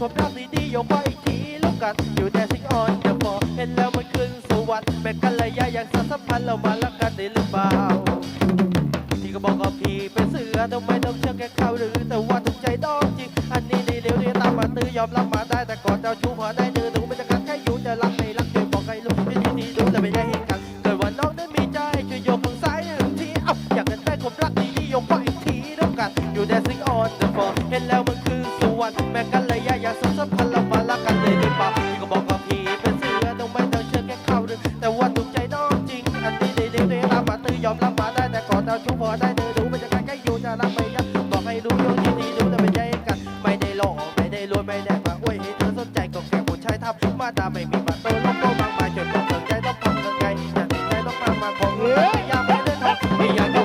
ความรักดีๆยกไว้ทีลูกกันอยู่แต่สิงอ่อนเดอะบอกเห็นแล้วมันขึ้นสวรรค์เป็กันระยะอย่างสัมพันธ์เรามารักกันได้หรือเปล่าที่ก็บอกกับพี่เป็นเสือทำไมต้องเชื่อแค่ข่าวหรือแต่ว่าถูกใจต้องจริง อันนี้ดีเดี๋ยวนี้ตามมาตื้อยอมรับมาได้แต่ก่อนเจ้าชู้พอได้เดือถึงไม่จะกัดแค่อยู่จะรักม่รักเธอบอกให้รู้จะยินดีรู้แต่ไม่ได้ สักพันละวันละกันเลยดีป่ะพี่ก็บอกกับพี่เป็นเสือต้องไม่ต้องเชื่อแค่เขาเรื่อแต่ว่าถูกใจน้องจริง อันนี้ดีดีดีรับมาตื้อยอมรับมาได้แต่ก่อนเราชุบพอได้เธอรู้บรรยากาศใกล้อยู่จะรับไม่ยับบอกให้รู้โยงที่ดีรู้แต่ไม่ใจกันไม่ได้หลอกไม่ได้รวยไม่ได้มาอวยให้เธอสนใจก็แค่ผู้ชายทำมาตาไม่มีบัตรตัวล้มโตมากมายจนต้องสนใจต้องทำยังไงอยากใจต้องมามาของเงือยากไปเดินทางไม่อยาก